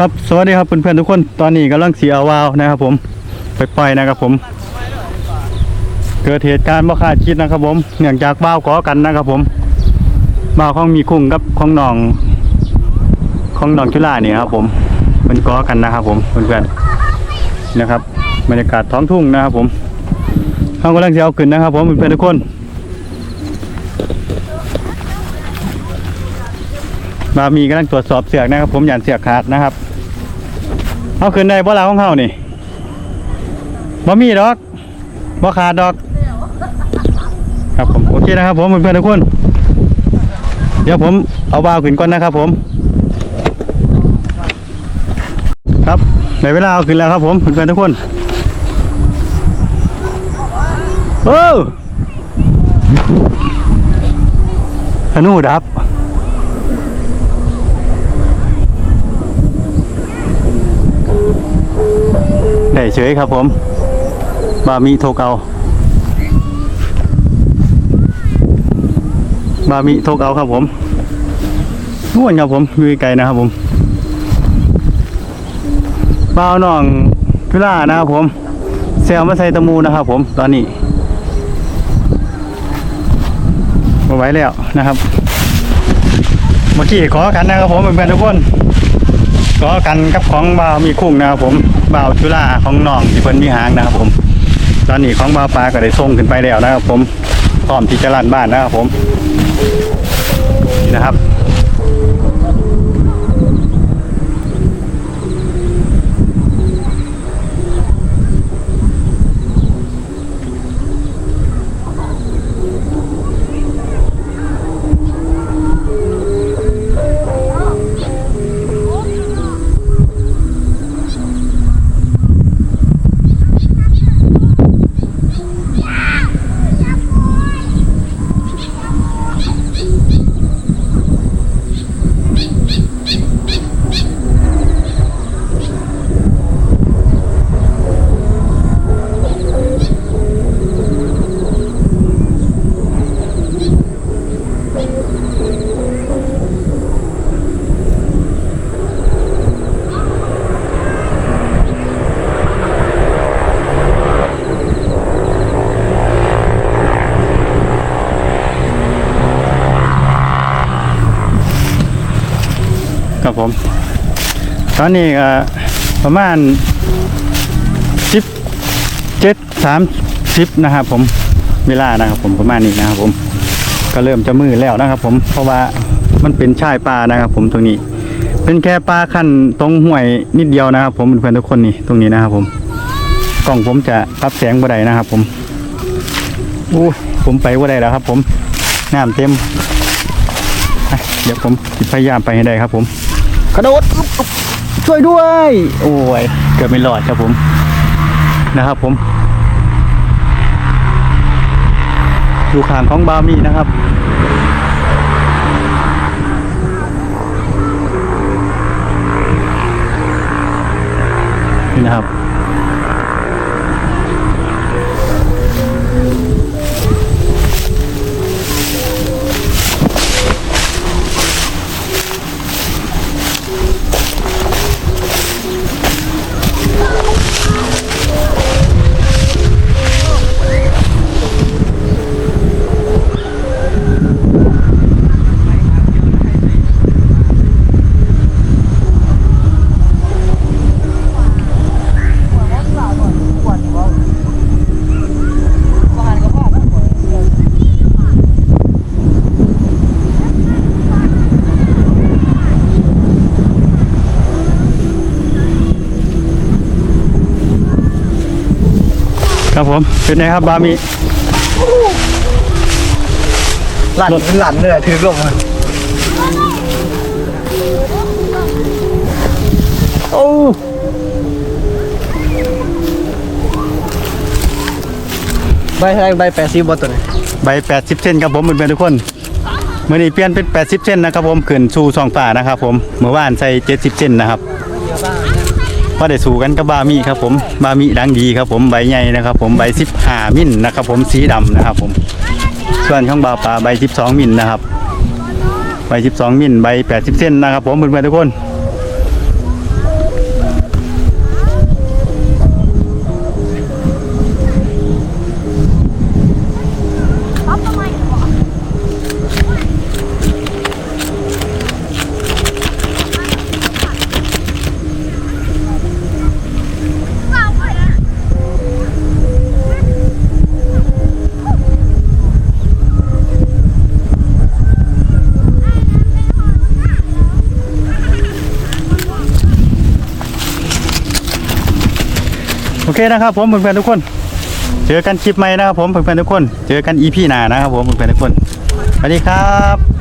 ครับสวัสดีครับเพื่อนๆทุกคนตอนนี้กำลังเสีเอวาวนะครับผมไปปล่อยนะครับผม เกิดเหตุการณ์บ่คาดคิดนะครับผมเนื่องจากบ้าวขอกันนะครับผมบ้าวของมีคุ้งกับของหนองของหนองชุล่านี่ยครับผมมันก้อกันนะครับผมเพื่อนๆนะครับบรรยากาศท้องทุ่งนะครับผมเขากำลังจะเอาขึ้นนะครับผมเพื่อนๆทุกคนบามีกำลังตรวจสอบเสือกนะครับผมหยานเสือกขาดนะครับ เอาขึ้นได้บ่ลาของเฮานี่บ่มีดอกบ่ขาดดอก ครับผมโอเคนะครับผมเพื่อนๆทุกคน เดี๋ยวผมเอาบาวขึ้นก่อนนะครับผม ครับในเวลาเอาขึ้นแล้วครับผมเพื่อนๆทุกคนโอ้ธนูดับ เฉยครับผมบามีโทเกาบามีโทเกาครับผมน่วนครับผมอยู่ไกลนะครับผมบ่าวน้องพิล่านะครับผมเซลมาใส่ตะมูนะครับผมตอนนี้มาไว้แล้วนะครับ เมื่อกี้ขอกันนะครับผมเป็นๆทุกคน ก็กันกับของบ่าวมีคุ้งนะครับผมบ่าวชุล่าของน้องที่เพิ่นมีหางนะครับผม ตอนนี้ของบ่าวปลาก็ได้ส่งขึ้นไปแล้วนะครับผมพร้อมที่จะลั่นบ้านนะครับผมนี่นะครับ ครับผม ตอนนี้ก็ประมาณสิบเจ็ดสามสิบนะครับผมเวลานะครับผมประมาณนี้นะครับผม ก็เริ่มจะมืดแล้วนะครับผมเพราะว่ามันเป็นชายป่านะครับผมตรงนี้ เป็นแค่ป่าขั้นตรงห้วยนิดเดียวนะครับ ผมเพื่อนทุกคนนี่ตรงนี้นะครับผมกล้องผมจะปรับแสงบ่ได้นะครับ ผมอู้ผมไปบ่ได้แล้วครับ ผมน้ำเต็มเดี๋ยวผมพยายามไปให้ได้ครับผม กระโดดช่วยด้วย โอ้ยเกือบไม่รอดครับผมนะครับผมอยู่ข้างของบามีนะครับนี่นะครับ ครับผมเป็นไงครับบามีหลั่นหลั่นเลยถือลงมาโอ้ใบแทงใบแปดสิบบอตัวนี้ใบ80เซนครับผมเพื่อนๆทุกคนเมื่อนี้เปลี่ยนเป็น80เซนนะครับผมขึ้นสู่สองฝ่านะครับผมเมื่อวานใส่70เซนนะครับ พอได้สู่กันกับบามีครับผมบามีดังดีครับผมใบใหญ่นะครับ ผมใบ15มิลนะครับ ผมสีดำนะครับ ผม ส่วนของบาปลาใบ12มิลนะครับใบ12มิลใบ80เส้นนะครับ ผมเพื่อนๆทุกคน เคนะครับผมเพื่อนๆทุกคน เจอกันคลิปใหม่นะครับผมเพื่อนๆทุกคน เจอกันอีพีหน้านะครับผมเพื่อนๆทุกคนสวัสดีครับ